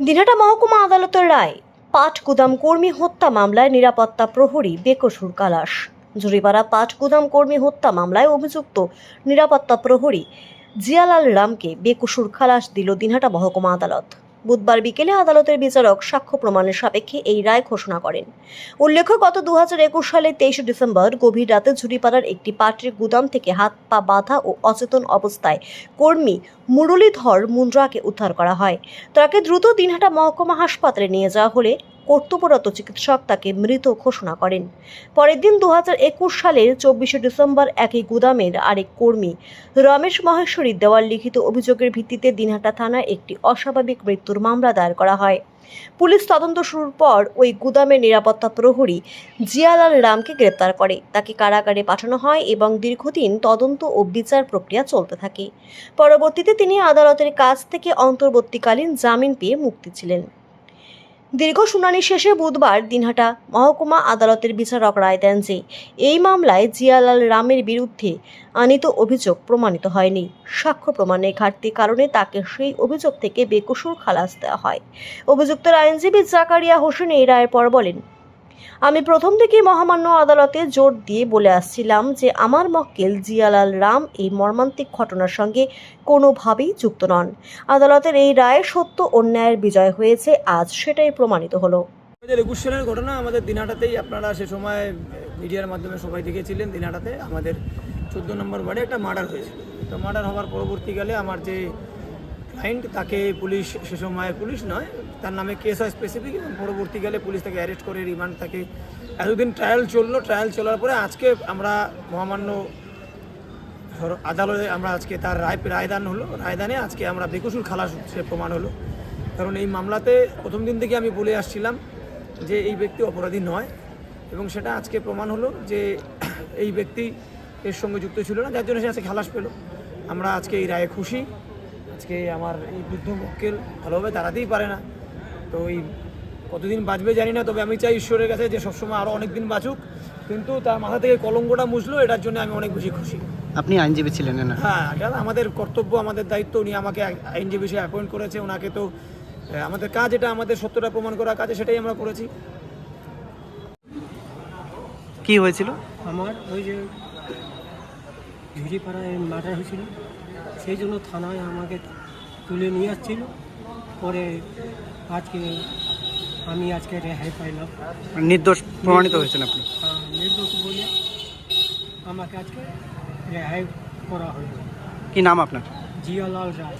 দিনহাটা মহকুমা আদালতের রায়, পাট গুদাম কর্মী হত্যা মামলায় নিরাপত্তা প্রহরী বেকসুর কালাস জুরিপাড়া পাট গুদাম কর্মী হত্যা মামলায় অভিযুক্ত নিরাপত্তা প্রহরী জিয়ালাল রামকে বেকসুর খালাস দিল দিনহাটা মহকুমা আদালত। বুধবার বিকেলে আদালতের বিচারক সাক্ষ্য প্রমাণের সাপেক্ষে এই রায় ঘোষণা করেন। উল্লেখ্য, গত দু হাজার একুশ সালে তেইশে ডিসেম্বর গভীর রাতে ঝুড়িপাড়ার একটি পাটের গুদাম থেকে হাত, পা বাঁধা ও অচেতন অবস্থায় কর্মী মুরলীধর মুন্দ্রাকে উদ্ধার করা হয়। তাকে দ্রুত দিনহাটা মহকুমা হাসপাতালে নিয়ে যাওয়া হলে কর্তব্যরত চিকিৎসক তাকে মৃত ঘোষণা করেন। পরের দিন দু সালের চব্বিশে ডিসেম্বর একই গুদামের আরেক কর্মী রমেশ মহেশ্বরী দেওয়ার লিখিত অভিযোগের ভিত্তিতে দিনহাটা থানায় একটি অস্বাভাবিক মৃত্যুর মামলা দায়ের করা হয়। পুলিশ তদন্ত শুরুর পর ওই গুদামের নিরাপত্তা প্রহরী জিয়ালাল রামকে গ্রেপ্তার করে। তাকে কারাগারে পাঠানো হয় এবং দীর্ঘদিন তদন্ত ও বিচার প্রক্রিয়া চলতে থাকে। পরবর্তীতে তিনি আদালতের কাছ থেকে অন্তর্বর্তীকালীন জামিন পেয়ে মুক্তি ছিলেন। দীর্ঘ শুনানি শেষে বুধবার দিনহাটা মহকুমা আদালতের বিচারক রায় দেন যে, এই মামলায় জিয়ালাল রামের বিরুদ্ধে আনিত অভিযোগ প্রমাণিত হয়নি। সাক্ষ্য প্রমাণের ঘাটতির কারণে তাকে সেই অভিযোগ থেকে বেকসুর খালাস দেওয়া হয়। অভিযুক্তের আইনজীবী জাকারিয়া হোসেন এই রায়ের পর বলেন আমি প্রথম থেকেই মহামান্য আদালতে জোর দিয়ে বলে আসছিলাম যে আমার মক্কেল জিয়ালাল রাম এই মর্মান্তিক ঘটনার সঙ্গে কোনোভাবেই যুক্ত নন। আদালতের এই রায় সত্য, অন্যায়ের বিজয় হয়েছে, আজ সেটাই প্রমাণিত হলো। একুশ সালের ঘটনা, আমাদের দিনহাটাতেই আপনারা সে সময় মিডিয়ার মাধ্যমে সবাই দেখেছিলেন দিনহাটাতে। আমাদের চোদ্দ নম্বর ওয়ার্ডে একটা মার্ডার হয়েছিল। তো মার্ডার হওয়ার পরবর্তীকালে আমার যে ক্লায়েন্ট তাকে পুলিশ সে সময় পুলিশ নয়, তার নামে কেস হয় স্পেসিফিক এবং পরবর্তীকালে পুলিশ তাকে অ্যারেস্ট করে রিমান্ড তাকে। এতদিন ট্রায়াল চলল ট্রায়াল চলার পরে আজকে আমরা মহামান্য আদালতে আমরা আজকে তার রায় রায়দান হলো। রায়দানে আজকে আমরা বেকসুর খালাস সে প্রমাণ হলো। কারণ এই মামলাতে প্রথম দিন থেকে আমি বলে আসছিলাম যে এই ব্যক্তি অপরাধী নয় এবং সেটা আজকে প্রমাণ হলো যে এই ব্যক্তি এর সঙ্গে যুক্ত ছিল না, যার জন্য সে আজকে খালাস পেল। আমরা আজকে এই রায়ে খুশি। আজকে আমার এই বৃদ্ধ মক্কেল ভালোভাবে দাঁড়াতেই পারে না। তো এই কতদিন বাঁচবে জানি না তবে আমি চাই ঈশ্বরের কাছে যে সবসময় আরও অনেক দিন বাঁচুক। কিন্তু তার মাথা থেকে কলঙ্কটা মুছলো এটার জন্য আমি অনেক বেশি খুশি। আপনি আইনজীবী ছিলেন না? হ্যাঁ এটা আমাদের কর্তব্য আমাদের দায়িত্ব উনি আমাকে আইনজীবী হিসেবে অ্যাপয়েন্ট করেছে। ওনাকে তো আমাদের কাজ এটা আমাদের সত্যটা প্রমাণ করা কাজে সেটাই আমরা করেছি। কি হয়েছিল? আমার ওই যে ঝুড়িপাড়ায় মার্ডার হয়েছিল। সেই জন্য থানায় আমাকে তুলে নিয়ে আসছিল। পরে আজকে আমি আজকে রেহাই পাইলাম। নির্দোষ প্রমাণিত হয়েছেন আপনি? নির্দোষ বলে আমাকে আজকে রেহাই করা হলো। কি নাম আপনার? জিয়ালাল রায়।